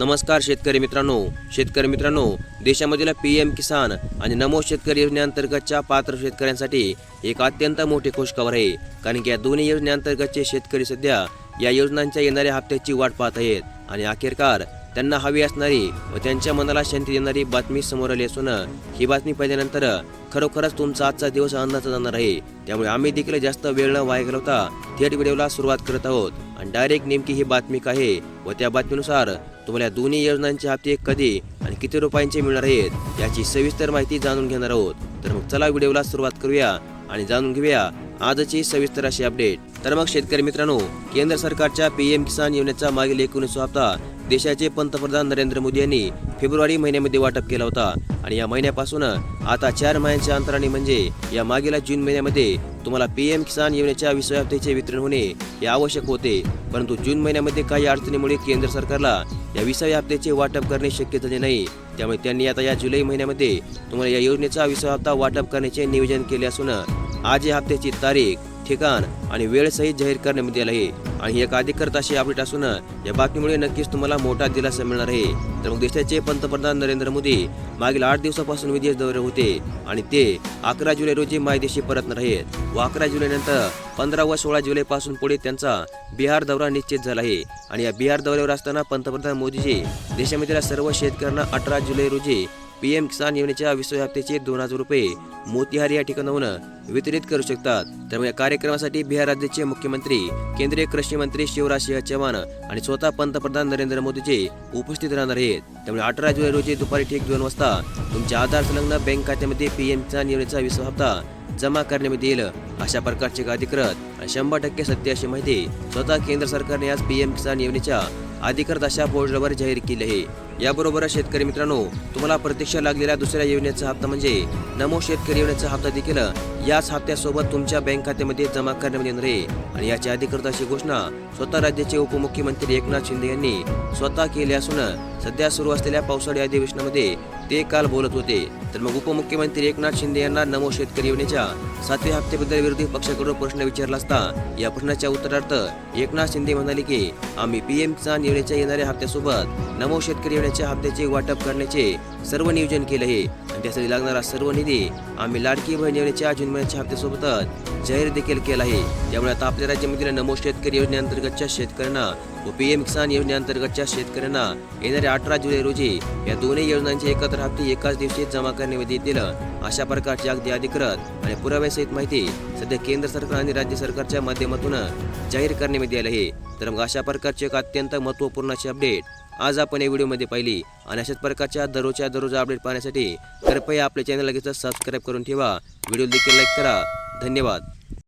नमस्कार शेतकरी मित्रांनो. शेतकरी मित्रांनो देशामधील पी एम किसान आणि नमो शेतकरी योजनेअंतर्गतच्या पात्र शेतकऱ्यांसाठी एक अत्यंत मोठी खुशखबर आहे. कारण की या दोन्ही योजनेअंतर्गतचे शेतकरी सध्या या योजनांच्या येणाऱ्या हप्त्याची वाट पाहत आहेत. आणि अखेरकार त्यांना हवी असणारी व त्यांच्या मनाला शांती देणारी बातमी समोर आली असून ही बातमी पाहिल्यानंतर खरोखरच तुमचा आजचा दिवस आनंदाचा जाणार आहे. त्यामुळे आम्ही देखील जास्त वेळ न वाया घालवता थेट व्हिडिओला सुरुवात करत आहोत. आणि डायरेक्ट नेमकी ही बातमी काय आहे व त्या बातमीनुसार तुम्हाला दोन्ही योजनांचे हप्ते कधी आणि किती रुपयांचे मिळणार आहेत याची सविस्तर माहिती जाणून घेणार आहोत. तर मग चला व्हिडिओला सुरुवात करूया आणि जाणून घेऊया आजची सविस्तर अशी अपडेट तर मग शेतकरी मित्रांनो केंद्र सरकारच्या पी एम किसान योजनेचा मागील एकोणीसवा हप्ता देशाचे पंतप्रधान नरेंद्र मोदी यांनी फेब्रुवारी महिन्यामध्ये वाटप केला होता. आणि या महिन्यापासून आता चार महिन्यांच्या अंतराने म्हणजे या मागील जून महिन्यामध्ये तुम्हाला पी एम किसान योजनेच्या विषय हप्त्याचे वितरण होणे हे आवश्यक होते. परंतु जून महिन्यामध्ये काही अडचणीमुळे केंद्र सरकारला या विसाव्या हप्त्याचे वाटप करणे शक्य झाले नाही. त्यामुळे त्यांनी आता या जुलै महिन्यामध्ये तुम्हाला या योजनेचा विसावा हप्ता वाटप करण्याचे नियोजन केले असून आज या हप्त्याची तारीख ठिकाण आणि वेळसहित जाहीर करण्यात आली आहे. आणि एक अधिकृत अशी अपडेट असून या बातमीमुळे नक्कीच तुम्हाला मोठा दिलासा मिळणार आहे. तर मग देशाचे पंतप्रधान नरेंद्र मोदी मागील आठ दिवसापासून विदेश दौरे होते आणि ते अकरा जुलै रोजी मायदेशी परतणार आहेत. व अकरा जुलैनंतर पंधरा व सोळा जुलैपासून पुढे त्यांचा बिहार दौरा निश्चित झाला आहे. आणि या बिहार दौऱ्यावर असताना पंतप्रधान मोदीजी देशामधील सर्व शेतकऱ्यांना अठरा जुलै रोजी पी एम किसान योजनेच्या विश्व हप्त्याचे दोन हजार रुपये मोतिहारी या ठिकाणाहून वितरित करू शकतात. त्यामुळे या कार्यक्रमासाठी बिहार राज्याचे मुख्यमंत्री केंद्रीय कृषी मंत्री शिवराज सिंह चौहान आणि स्वतः पंतप्रधान नरेंद्र मोदीचे उपस्थित राहणार आहेत. त्यामुळे अठरा जुलै रोजी दुपारी ठीक दोन वाजता तुमच्या आधार संलग्न बँक खात्यामध्ये पी एम किसान योजनेचा विश्व हप्ता जमा करण्यात येईल. अशा प्रकारचे अधिकृत शंभर टक्के सत्य अशी माहिती स्वतः केंद्र सरकारने आज पी एम किसान योजनेच्या अधिकृत अशा पोर्टलवर जाहीर केली आहे. याबरोबरच शेतकरी मित्रांनो तुम्हाला प्रत्यक्ष लागलेल्या दुसऱ्या योजनेचा हप्ता म्हणजे नमो शेतकरी योजनेचा हप्ता देखील याच हप्त्यासोबत तुमच्या बँक खात्यामध्ये जमा करण्यात येणार आहे. आणि याची अधिकृत अशी घोषणा स्वतः राज्याचे उपमुख्यमंत्री एकनाथ शिंदे यांनी स्वतः केली असून सध्या सुरू असलेल्या पावसाळी अधिवेशनामध्ये ते काल बोलत होते. तर मग उपमुख्यमंत्री एकनाथ शिंदे यांना नमो शेतकरी योजनेच्या सातव्या हप्त्याबद्दल विरोधी पक्षाकडून प्रश्न विचारला असता या प्रश्नाच्या उत्तरार्थ एकनाथ शिंदे म्हणाले की आम्ही पीएम किसान योजनेच्या येणाऱ्या हप्त्यासोबत नमो शेतकरी योजनेच्या हप्त्याचे वाटप करण्याचे सर्व नियोजन केले आहे. आणि त्यासाठी लागणारा सर्व निधी आम्ही लाडकी बहीण योजनेच्या जून महिन्याच्या हप्त्यासोबतच जाहीर देखील केला आहे. त्यामुळे आता आपल्या राज्यामधील नमो शेतकरी योजनेअंतर्गतच्या शेतकऱ्यांना पीएम किसान योजनेअंतर्गतच्या शेतकऱ्यांना येणाऱ्या अठरा जुलै रोजी या दोन्ही योजनांचे एकत्र हप्ते एकाच दिवशी जमा करण्यामध्ये दिलं. अशा प्रकारची अगदी अधिकृत आणि पुराव्यासहित माहिती सध्या केंद्र सरकार आणि राज्य सरकारच्या माध्यमातून जाहीर करण्यामध्ये आली आहे. तर मग अशा प्रकारची एक अत्यंत महत्त्वपूर्ण अशी अपडेट आज आपण या व्हिडिओमध्ये पाहिली आणि अशाच प्रकारच्या दररोजच्या दररोज अपडेट पाहण्यासाठी कृपया आपल्या चॅनल लगेच सबस्क्राईब करून ठेवा. व्हिडिओ देखील लाईक करा. धन्यवाद.